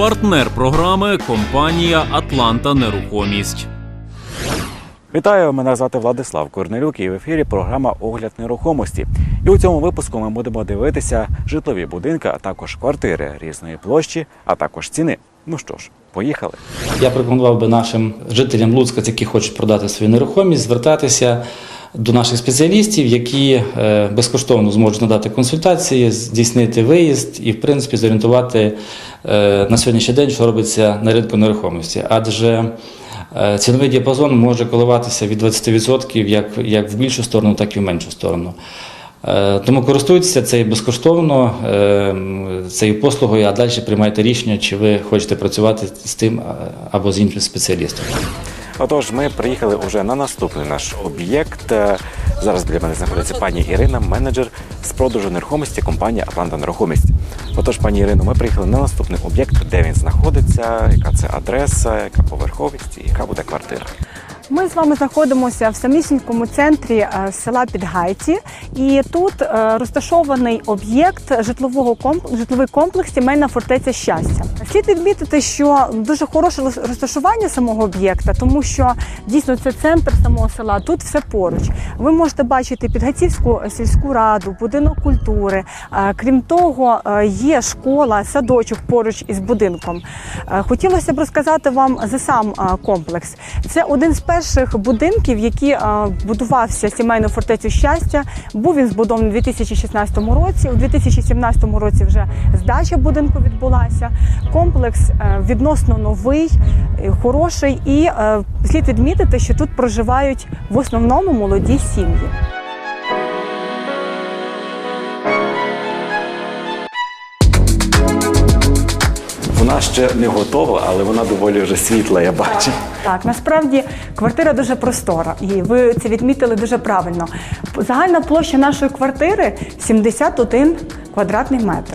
Партнер програми компанія Атланта Нерухомість. Вітаю, мене звати Владислав Корнелюк і в ефірі програма Огляд нерухомості. І у цьому випуску ми будемо дивитися житлові будинки, а також квартири різної площі, а також ціни. Ну що ж, поїхали. Я пропонував би нашим жителям Луцька, які хочуть продати свою нерухомість, звертатися до наших спеціалістів, які е, безкоштовно зможуть надати консультації, здійснити виїзд і, в принципі, зорієнтувати е, на сьогоднішній день, що робиться на ринку нерухомості. Адже е, ціновий діапазон може коливатися від 20% як, в більшу сторону, так і в меншу сторону. Тому користуйтеся це безкоштовно цією послугою, а далі приймайте рішення, чи ви хочете працювати з тим або з іншим спеціалістом. Отож, ми приїхали уже на наступний наш об'єкт. Е, Зараз біля мене знаходиться пані Ірина, менеджер з продажу нерухомості компанії Атланта Нерухомість. Отож, пані Ірино, ми приїхали на наступний об'єкт, де він знаходиться, яка це адреса, яка поверховість і яка буде квартира. Ми з вами знаходимося в самісінькому центрі е, села Підгайці, і тут е, розташований об'єкт житлового комп... житловий комплекс сімейна фортеця щастя. Слід відмітити, що дуже хороше розташування самого об'єкта, тому що дійсно це центр самого села. Тут все поруч. Ви можете бачити Підгайцівську сільську раду, будинок культури. Е, Крім того, є школа, садочок поруч із будинком. Хотілося б розказати вам за сам комплекс. Це один з перших будинків, який е, будувався сімейну фортецю щастя. Був він збудований у 2016 році. У 2017 році вже здача будинку відбулася. Комплекс е, відносно новий, е, хороший, і слід відмітити, що тут проживають в основному молоді сім'ї. Вона ще не готова, але вона доволі вже світла, я бачу. Так, насправді квартира дуже простора, і ви це відмітили дуже правильно. Загальна площа нашої квартири 71 квадратний метр.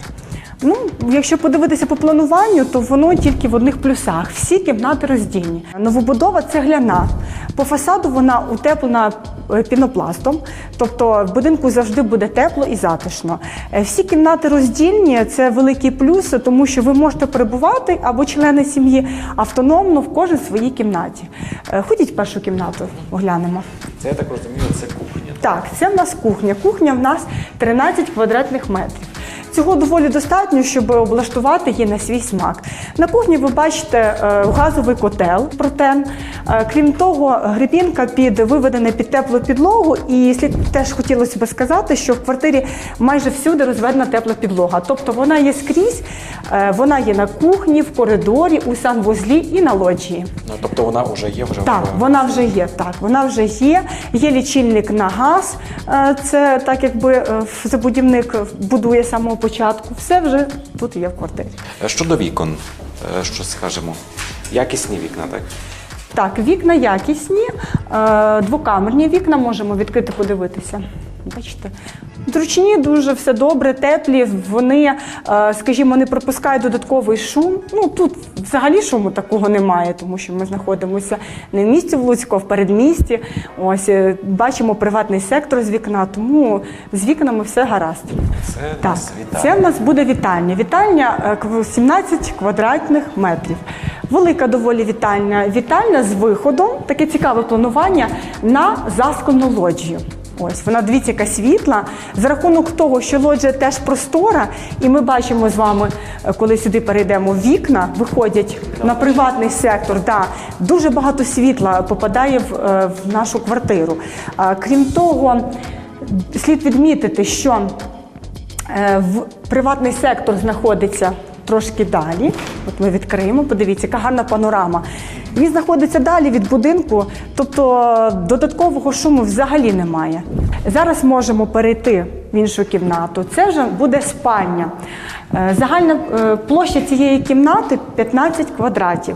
Ну, якщо подивитися по плануванню, то воно тільки в одних плюсах. Всі кімнати роздільні. Новобудова цегляна. По фасаду вона утеплена пінопластом, тобто в будинку завжди буде тепло і затишно. Е, Всі кімнати роздільні це великий плюс, тому що ви можете перебувати або члени сім'ї автономно в кожній своїй кімнаті. Е, Ходіть в першу кімнату, оглянемо. Це я так розумію, це кухня. Так, це в нас кухня. Кухня в нас 13 квадратних метрів. Цього доволі достатньо, щоб облаштувати її на свій смак. На кухні ви бачите е, газовий котел протен. Е, Крім того, грибінка під виведена під теплу підлогу. І слід теж хотілося б сказати, що в квартирі майже всюди розведена тепла підлога. Тобто вона є скрізь, е, вона є на кухні, в коридорі, у санвузлі і на лоджії. Ну, тобто вона вже є вже Так, вона вже є. Так, вона вже є. Є лічильник на газ. Це так, якби забудівник будує самого початку. Все вже тут є в квартирі. Щодо вікон, е, що скажемо? Якісні вікна, так? Так, вікна якісні, е, двокамерні вікна можемо відкрити, подивитися. Бачите? Зручні, дуже все добре, теплі. Вони, е, скажімо, не пропускають додатковий шум. Ну тут взагалі шуму такого немає, тому що ми знаходимося не в місті в Луцьку, а в передмісті. Ось е, бачимо приватний сектор з вікна, тому з вікнами все гаразд. Це Так, нас вітальня. це в нас буде вітальня. Вітальня е, кв- 17 квадратних метрів. Велика доволі вітальня. Вітальня з виходом, таке цікаве планування на засклену лоджію. Ось вона дивіться, яка світла. За рахунок того, що лоджія теж простора, і ми бачимо з вами, е, коли сюди перейдемо вікна, виходять на приватний сектор. Да, дуже багато світла попадає в, е, в нашу квартиру. Крім того, слід відмітити, що Е, В приватний сектор знаходиться трошки далі. От ми відкриємо, подивіться, яка гарна панорама. Він знаходиться далі від будинку, тобто додаткового шуму взагалі немає. Зараз можемо перейти в іншу кімнату. Це вже буде спальня. Е, Загальна е, площа цієї кімнати 15 квадратів.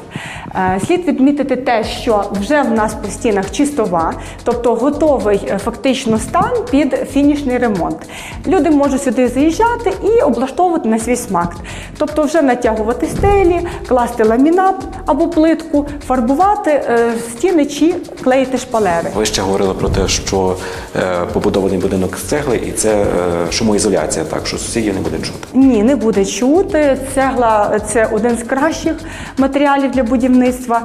Е, Слід відмітити те, що вже в нас по стінах чистова, тобто готовий фактично стан під фінішний ремонт. Люди можуть сюди заїжджати і облаштовувати на свій смак. Тобто вже натягувати стелі, класти ламінат або плитку, фарбувати е, стіни чи клеїти шпалери. Ви ще говорили про те, що е, побудований будинок з цегли, і це е, шумоізоляція, так що сусідів не буде чути. Ні, не буде чути. Цегла це один з кращих матеріалів для будівництва.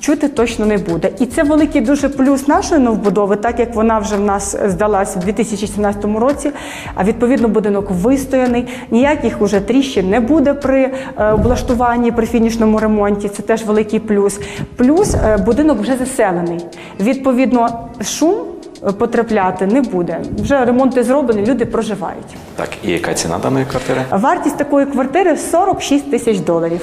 Чути точно не буде. І це великий дуже плюс нашої новбудови, так як вона вже в нас здалась у 2017 році. А відповідно будинок вистояний. Ніяких уже тріщин не буде при облаштуванні, при фінішному ремонті. Це теж великий плюс. Плюс е, будинок вже заселений. Відповідно, шум е, потрапляти не буде. Вже ремонти зроблені, люди проживають. Так, і яка ціна даної квартири? Вартість такої квартири 46 тисяч доларів.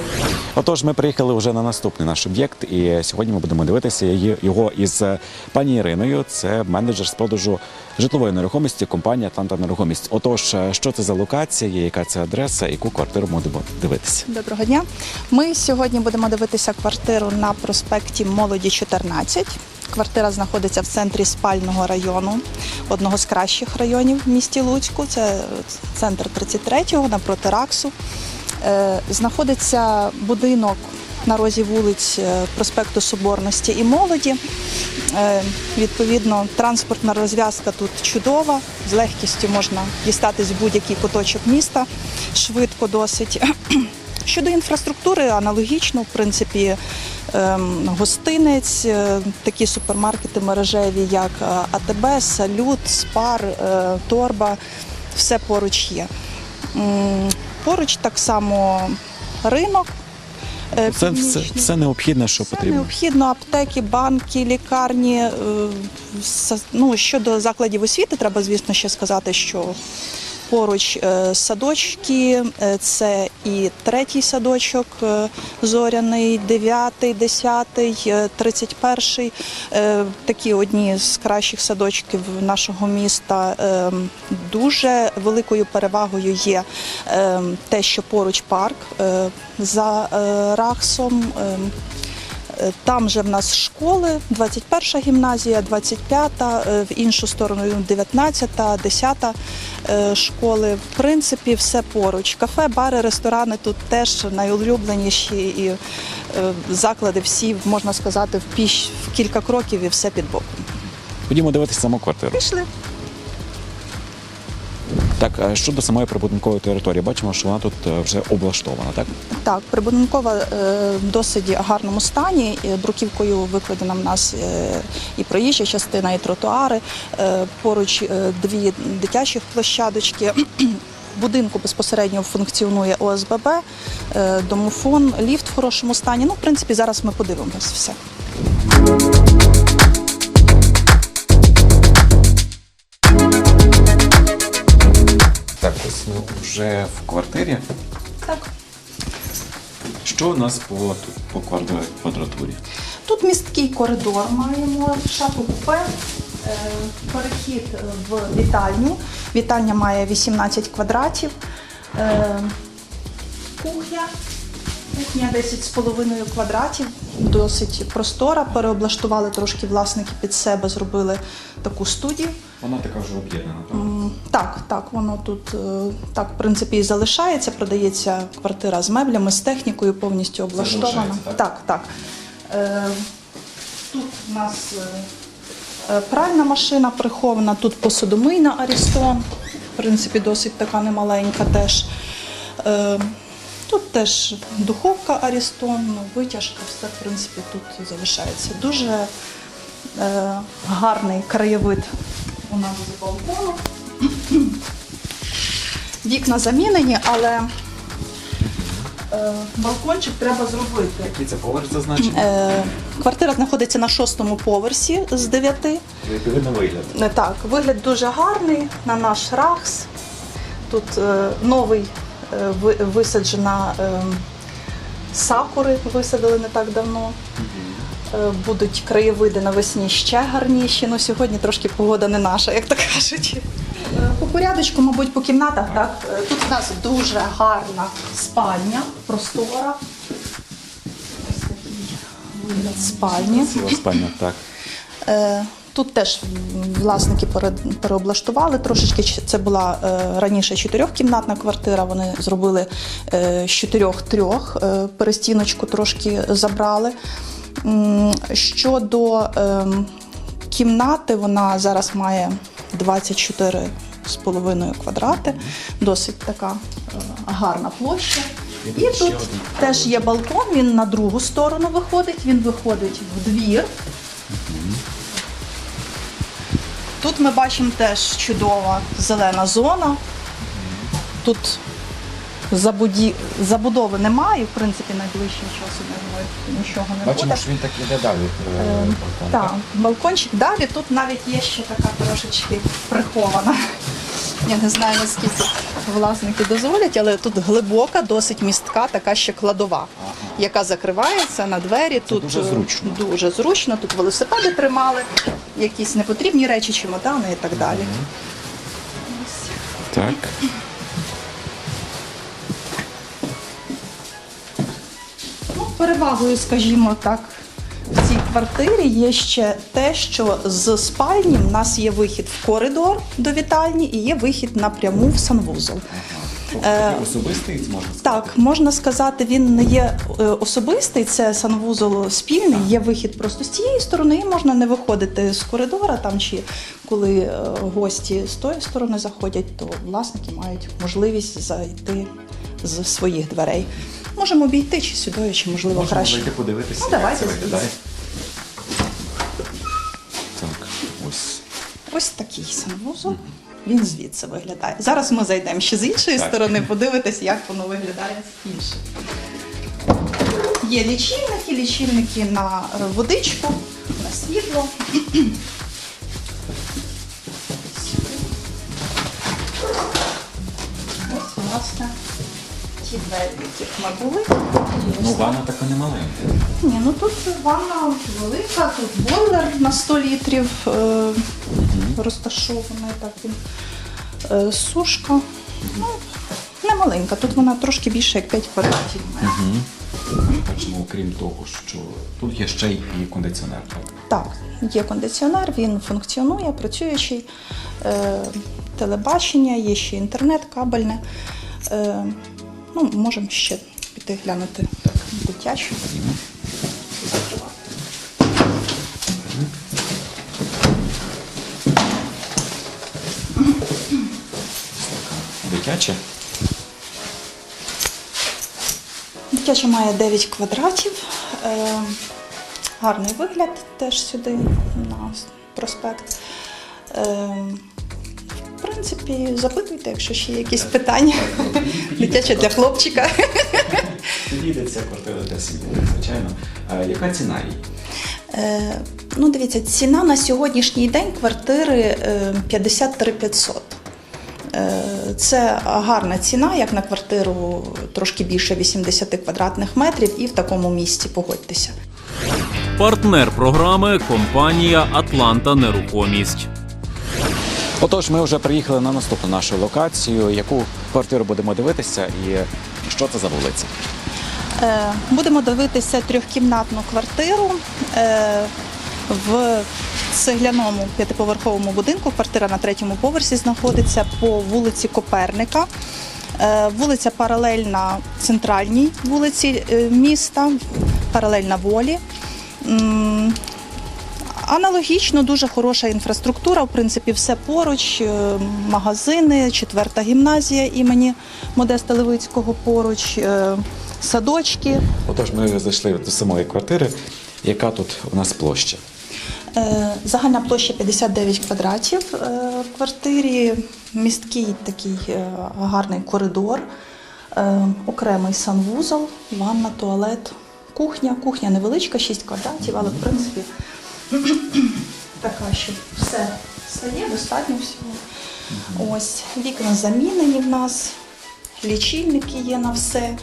Отож, ми приїхали вже на наступний наш об'єкт, і сьогодні ми будемо дивитися його із е, пані Іриною. Це менеджер з продажу житлової нерухомості компанії Атланта Нерухомість. Отож, е, що це за локація, яка це адреса, яку квартиру будемо дивитися? Доброго дня. Ми сьогодні будемо дивитися квартиру на проспекті Молоді 14. Квартира знаходиться в центрі спального району, одного з кращих районів в місті Луцьку. Це центр 33-го напроти Раксу. Е, Знаходиться будинок на розі вулиць е, проспекту Соборності і молоді. Е, Відповідно, транспортна розв'язка тут чудова, з легкістю можна дістатись в будь-який куточок міста, швидко досить. Щодо інфраструктури, аналогічно, в принципі, ем, гостинець, е, такі супермаркети мережеві, як АТБ, Салют, Спар, Торба, все поруч є. Поруч так само ринок. Е, Це все, все необхідне, що Все потрібно. необхідно аптеки, банки, лікарні. е, Ну, щодо закладів освіти, треба, звісно, ще сказати, що поруч е, садочки, е, це і третій садочок, е, зоряний, дев'ятий, десятий, тридцять перший. Такі одні з кращих садочків нашого міста. Дуже великою перевагою є те, що поруч парк за Рахсом. Е, Там же в нас школи, 21 гімназія, 25-та, е, в іншу сторону 19-та, 10-та е, школи. В принципі, все поруч. Кафе, бари, ресторани тут теж найулюбленіші і заклади всі, можна сказати, в піщ в кілька кроків і все під боком. Ходімо дивитися саму квартиру. Пішли. Так, е, щодо самої прибудинкової території, бачимо, що вона тут е, вже облаштована, так? Так, прибудинкова е, в досить гарному стані. Бруківкою викладена в нас і проїжджа частина, і тротуари. Поруч дві дитячі площадочки. Будинку безпосередньо функціонує ОСББ, домофон, ліфт в хорошому стані. Ну, в принципі, зараз ми подивимось все. Ми вже в квартирі. Так. Що у нас по, тут, по квадра- квадратурі? Тут місткий коридор маємо, шафу купе, е, перехід в вітальню. Вітальня має 18 квадратів. Е, Кухня. Кухня 10,5 квадратів, досить простора. Переоблаштували трошки власники під себе, зробили таку студію. Вона така вже об'єднана, так? Так, так, воно тут е, так, в принципі, і залишається. Продається квартира з меблями, з технікою, повністю облаштована. залишається, так? Так, так. Е, Тут у нас е, е, пральна машина прихована, тут посудомийна Арістон. В принципі, досить така немаленька теж. Е, Тут теж духовка Арістон, витяжка, все в принципі тут залишається. Дуже е, гарний краєвид у нас з балкону. Вікна замінені, але е, балкончик треба зробити. Який це поверх зазначений? Е, квартира знаходиться на шостому поверсі з дев'яти. Відповідно вигляд. Е, Так, вигляд дуже гарний на наш рахс. Тут е, новий ви- висаджена е, сакури, висадили не так давно. Е, Будуть краєвиди навесні ще гарніші. Ну сьогодні трошки погода не наша, як то кажуть. Е, По порядочку, мабуть, по кімнатах, так. Е, Тут у нас дуже гарна спальня, простора. Ось такий вигляд спальні. Ціла спальня, так. Тут теж власники переоблаштували трошечки. Це була е, раніше чотирьохкімнатна квартира. Вони зробили е, з чотирьох трьох, е, перестіночку трошки забрали. Щодо ем, кімнати, вона зараз має 24,5 квадрати, досить така гарна площа. І тут теж є балкон, він на другу сторону виходить, він виходить в двір. Тут ми бачимо теж чудова зелена зона. Тут забуді... забудови немає, в принципі, найближчим часом нічого не буде. він так іде далі. Ем, Так, балкончик далі. Тут навіть є ще така трошечки прихована. Я не знаю, наскільки власники дозволять, але тут глибока, досить містка, така ще кладова, яка закривається на двері. тут дуже е, зручно. Дуже зручно. Тут велосипеди тримали, якісь непотрібні речі, чемодани і так далі. Так. Ну, перевагою, скажімо так, квартирі є ще те, що з спальні в нас є вихід в коридор до вітальні і є вихід напряму в санвузол. Е, Особистий можна Так, можна сказати, він не є е, особистий, це санвузол спільний, є вихід просто з цієї сторони, і можна не виходити з коридора, там чи коли е, гості з тої сторони заходять, то власники мають можливість зайти з своїх дверей. Можемо обійти чи сюди, чи можливо краще. подивитися, Ну, давайте звідси. Так, ось. Ось такий санвузол. Він звідси виглядає. Зараз ми зайдемо ще з іншої Так. сторони, подивитись, як воно виглядає з іншої. Є лічильники, лічильники на водичку, на світло. Ось, власне, ті двері, яких ми були. Ну, ванна така не маленька. Ні, ну тут ванна велика, тут бойлер на 100 літрів е, розташований, так він. Е, сушка. Ну, не маленька, тут вона трошки більше як 5 квадратів має. Бачимо, окрім того, що тут є ще й кондиціонер. Так? Так, є кондиціонер, він функціонує, працюючий, е, телебачення, є ще інтернет, кабельне. Е, ну, можемо ще піти глянути дитячу. Дитяче. Дитяча має 9 квадратів. Е, гарний вигляд теж сюди на проспект. Е, принципі, запитуйте, якщо ще є якісь питання. Дитяча для хлопчика. Підійде ця квартира для сім'ї, звичайно. А яка ціна її? Е, ну, дивіться, ціна на сьогоднішній день квартири е, 53 500. Е, Це гарна ціна, як на квартиру трошки більше 80 квадратних метрів, і в такому місці погодьтеся. Партнер програми компанія Атланта Нерухомість. Отож, ми вже приїхали на наступну нашу локацію. Яку квартиру будемо дивитися і що це за вулиця? Е, Будемо дивитися трьохкімнатну квартиру е, в цегляному п'ятиповерховому будинку. Квартира на третьому поверсі знаходиться по вулиці Коперника. Е, Вулиця паралельна центральній вулиці міста, паралельна волі. Аналогічно дуже хороша інфраструктура. В принципі, все поруч. е, Магазини, четверта гімназія імені Модеста Левицького поруч, е, садочки. Отож, ми зайшли до самої квартири. Яка тут у нас площа? Е, Загальна площа 59 квадратів в квартирі, місткий такий гарний коридор, окремий санвузол, ванна, туалет, кухня. Кухня невеличка, 6 квадратів, але в принципі така, що все стає, достатньо всього. Ось вікна замінені в нас, лічильники є на все.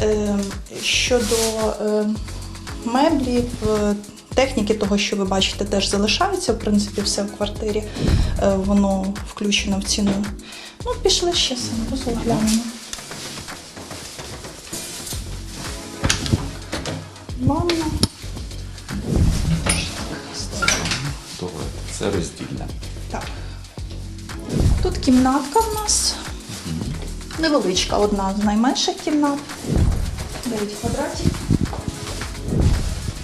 Е, Щодо е, меблів, техніки, того, що ви бачите, теж залишається. В принципі, все в квартирі, е, воно включено в ціну. Ну, пішли ще санвузол глянемо. Ванна. Кімнатка в нас. Невеличка, одна з найменших кімнат. 9 квадратів.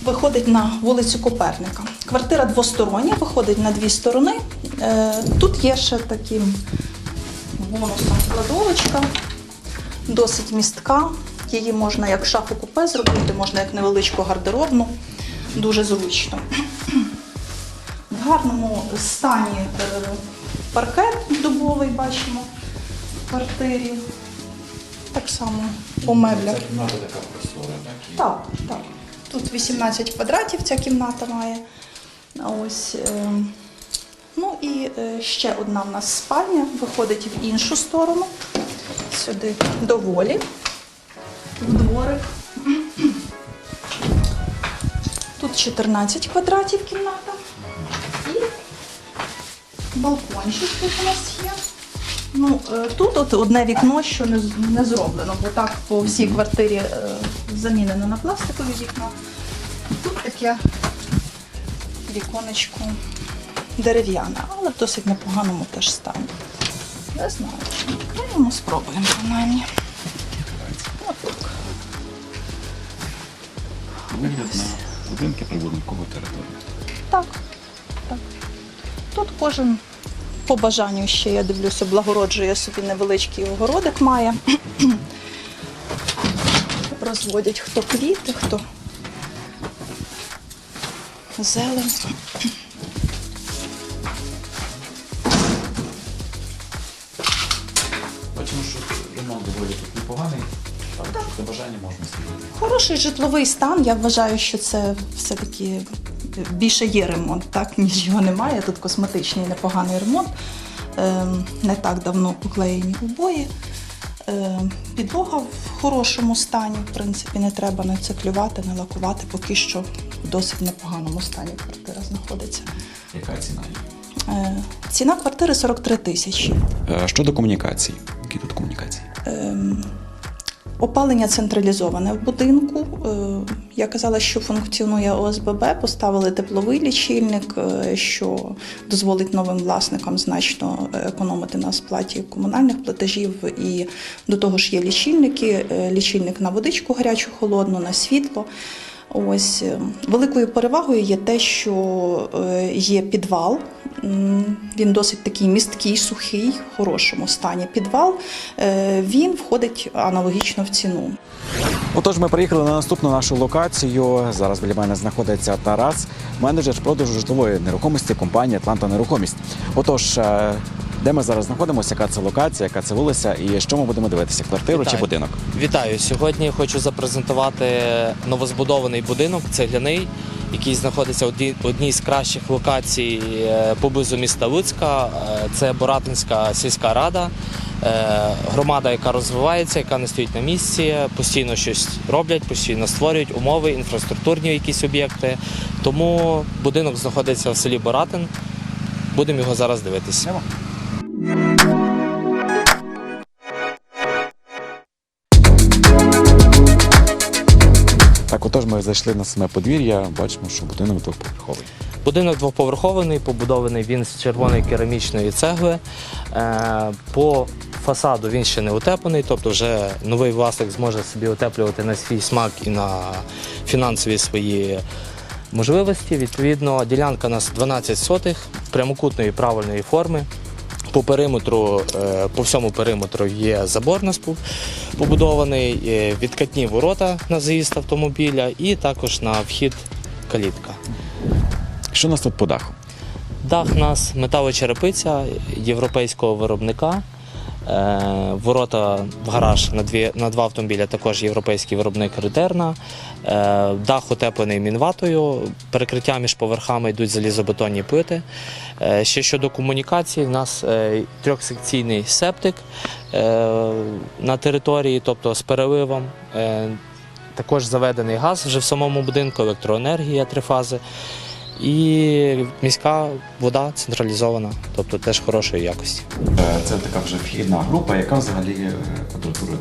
виходить на вулицю Коперника. Квартира двостороння, виходить на дві сторони. Е, Тут є ще таким бонусом кладовочка, досить містка. Її можна як шафу купе зробити, можна як невеличку гардеробну. Дуже зручно. В гарному стані е, паркет дубовий бачимо в квартирі. Так само по меблях. Так, так. Тут 18 квадратів ця кімната має. А Ось. Е, ну і е, ще одна в нас спальня виходить в іншу сторону. Сюди доволі. В дворик. Тут 14 квадратів кімната. Балкончик тут у нас є. Ну, е, тут от одне вікно, що не, не зроблено, бо так по всій квартирі е, замінено на пластикові вікна. Тут таке віконечко дерев'яне, але в досить непоганому теж стані. Не знаю. Відкриємо, спробуємо принаймні. Отак. Вигляд на будинки прибудинкової території. Так, так. Тут кожен по бажанню ще, я дивлюся, благороджує собі невеличкий огородик має. Розводять хто квіти, хто зелень. Бачимо, що ремонт доволі тут непоганий. За бажання можна зробити. Хороший житловий стан. Я вважаю, що це все-таки більше є ремонт, так, ніж його немає. Тут косметичний непоганий ремонт. Ем, Не так давно поклеєні обої. Ем, Підлога в хорошому стані, в принципі, не треба не циклювати, не лакувати. Поки що в досить непоганому стані квартира знаходиться. Яка ціна? Е, Ціна квартири 43 тисячі. Е, Щодо комунікацій. Які тут комунікації? Ем, Опалення централізоване в будинку. Е, Я казала, що функціонує ОСББ, поставили тепловий лічильник, е, що дозволить новим власникам значно економити на сплаті комунальних платежів. І до того ж є лічильники, е, лічильник на водичку гарячу, холодну, на світло. Ось е, великою перевагою є те, що е, є підвал. Він досить такий місткий, сухий, в хорошому стані. Підвал е, він входить аналогічно в ціну. Отож, ми приїхали на наступну нашу локацію. Зараз біля мене знаходиться Тарас, менеджер продажу житлової нерухомості компанії Атланта Нерухомість. Отож, е, де ми зараз знаходимося, яка це локація, яка це вулиця, і що ми будемо дивитися? Квартиру чи будинок? Вітаю! Сьогодні хочу запрезентувати новозбудований будинок цегляний, який знаходиться в одній- з кращих локацій е, поблизу міста Луцька. Е, Це Боратинська сільська рада, громада, яка розвивається, яка не стоїть на місці, постійно щось роблять, постійно створюють умови, інфраструктурні якісь об'єкти. Тому будинок знаходиться в селі Боратин. Будемо його зараз дивитися. Так, отож, ми зайшли на саме подвір'я. Бачимо, що будинок двоповерховий. Будинок двоповерховий, побудований він з червоної керамічної цегли. Е, По фасаду він ще не утеплений, тобто вже новий власник зможе собі утеплювати на свій смак і на фінансові свої можливості. Відповідно, ділянка у нас 12 сотих прямокутної правильної форми. По периметру, е, по всьому периметру є забор у нас побудований, е, відкатні ворота на заїзд автомобіля і також на вхід калітка. Що у нас тут по даху? Дах у нас металочерепиця європейського виробника. Е, Ворота в гараж на, дві, на два автомобіля також європейський виробник Ритерна. Е, Дах утеплений мінватою, перекриття між поверхами йдуть залізобетонні плити. Е, Ще щодо комунікації, у нас трьохсекційний септик на території, тобто з переливом. Також заведений газ вже в самому будинку, електроенергія три фази. І міська вода централізована, тобто теж хорошої якості. Е, Це така вже вхідна група, яка взагалі е, квадратура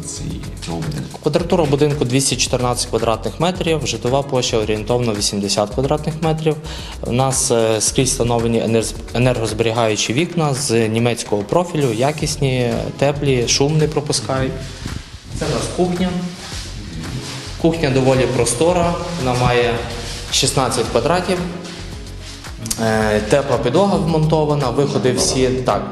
цього будинку. Квадратура будинку 214 квадратних метрів, житлова площа орієнтовно 80 квадратних метрів. У нас е, скрізь встановлені енергозберігаючі вікна з німецького профілю, якісні, теплі, шум не пропускають. Це у нас кухня. Кухня доволі простора, вона має 16 квадратів. Е, Тепла підлога вмонтована, виходи всі так.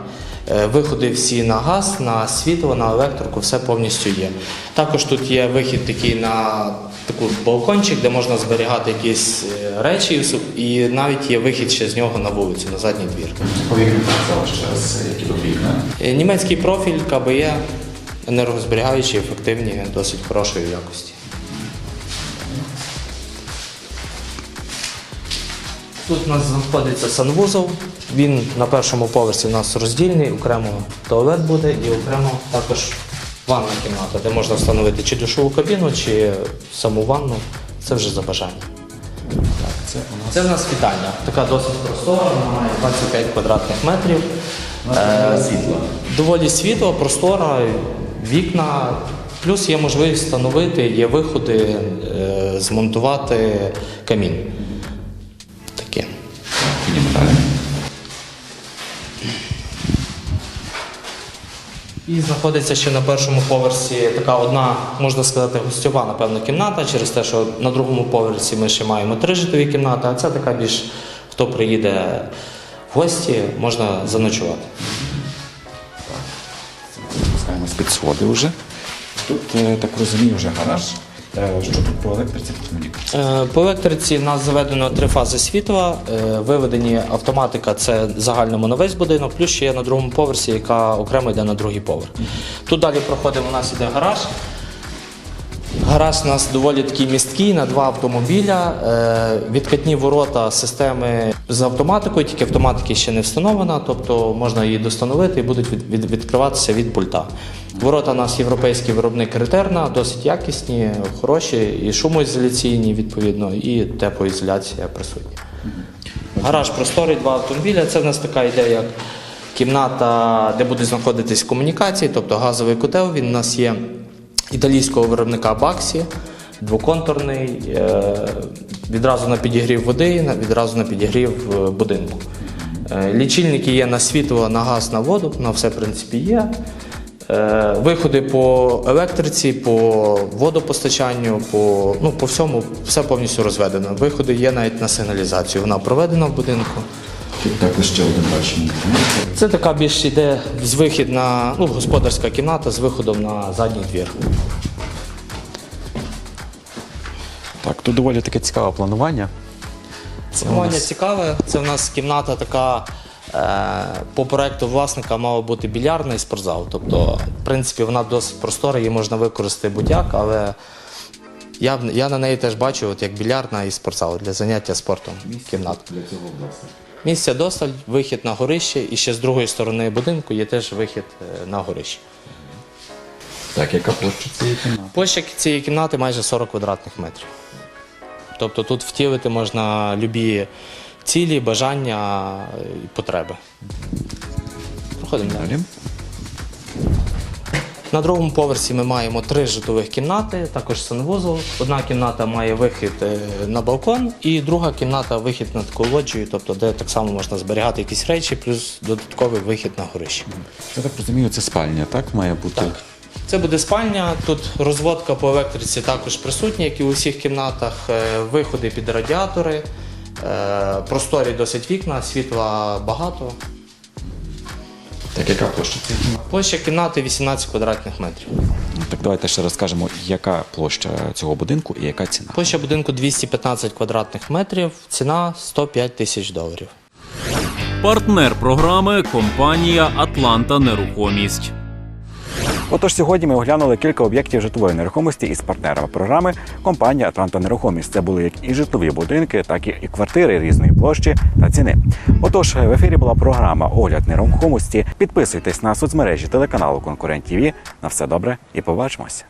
е, Виходи всі на газ, на світло, на електрику, все повністю є. Також тут є вихід такий на таку балкончик, де можна зберігати якісь е, речі, і навіть є вихід ще з нього на вулицю, на задній двір. Німецький профіль КБЄ, енергозберігаючі, ефективні, досить хорошої якості. Тут у нас знаходиться санвузол. Він на першому поверсі у нас роздільний, окремо туалет буде і окремо також ванна кімната, де можна встановити чи душову кабіну, чи саму ванну. Це вже за бажанням. Це у нас Це в нас вітальня. Така досить простора, вона має 25 квадратних метрів. Е, світло. Доволі світло, простора, вікна. Плюс є можливість встановити, є виходи, е, змонтувати камін. І знаходиться ще на першому поверсі така одна, можна сказати, гостьова, напевно, кімната, через те, що на другому поверсі ми ще маємо три житлові кімнати, а це така більш, хто приїде в гості, можна заночувати. Спускаємось під своди вже. Тут, е, так розумію, вже гараж. Е, Що тут по електриці по комунікації? Е, По електриці в нас заведено три фази світла. Е, Виведені автоматика це загальному на весь будинок, плюс ще є на другому поверсі, яка окремо йде на другий поверх. Тут далі проходимо, у нас іде гараж. Гараж у нас доволі такий місткий на два автомобіля. Відкатні ворота системи з автоматикою, тільки автоматики ще не встановлена, тобто можна її достановити і будуть від- від- відкриватися від пульта. Ворота у нас європейський виробник Ретерна, досить якісні, хороші, і шумоізоляційні, відповідно, і теплоізоляція присутня. Гараж просторий, два автомобіля. Це в нас така ідея, як кімната, де будуть знаходитись комунікації, тобто газовий котел. Він у нас є італійського виробника Баксі, двоконтурний, е, відразу на підігрів води, відразу на підігрів е, будинку. Е, Лічильники є на світло, на газ, на воду, на все в принципі є. Е, Виходи по електриці, по водопостачаннню, по, ну, по всьому, все повністю розведено. Виходи є навіть на сигналізацію. Вона проведена в будинку. Також ще один бачимо. Це така більш іде з вихід на ну, господарська кімната з виходом на задній двір. Так, тут доволі таке цікаве планування. Це Планування нас- цікаве. Це в нас кімната така. Е, По проекту власника мала бути більярдна і спортзал. Тобто, в принципі, вона досить простора, її можна використати будь-як, але я, я на неї теж бачу от як більярдна і спортзал для заняття спортом. Кімната. Для цього власне. Місця досталь, вихід на горище, і ще з другої сторони будинку є теж вихід е, на горище. Так, яка площа цієї кімнати? Площа цієї кімнати майже 40 квадратних метрів. Тобто тут втілити можна любі цілі, бажання і потреби. Проходимо далі. На другому поверсі ми маємо три житлових кімнати, також санвузол. Одна кімната має вихід е, на балкон, і друга кімната вихід на таку лоджію, тобто де так само можна зберігати якісь речі, плюс додатковий вихід на горище. Я так розумію, це спальня, так має бути? Так. Це буде спальня. Тут розводка по електриці також присутня, як і у всіх кімнатах. Е, Виходи під радіатори, просторі досить вікна, світла багато. Так, яка площа? Площа кімнати 18 квадратних метрів. Ну, Так, давайте ще розкажемо, яка площа цього будинку і яка ціна. Площа будинку 215 квадратних метрів, ціна 105 тисяч доларів. Партнер програми компанія Атланта Нерухомість. Отож, сьогодні ми оглянули кілька об'єктів житлової нерухомості із партнерами програми компанія Атланта Нерухомість. Це були як і житлові будинки, так і квартири різної площі та ціни. Отож, в ефірі була програма Огляд нерухомості. Підписуйтесь на соцмережі телеканалу Конкурент ТІВІ. На все добре і побачимося.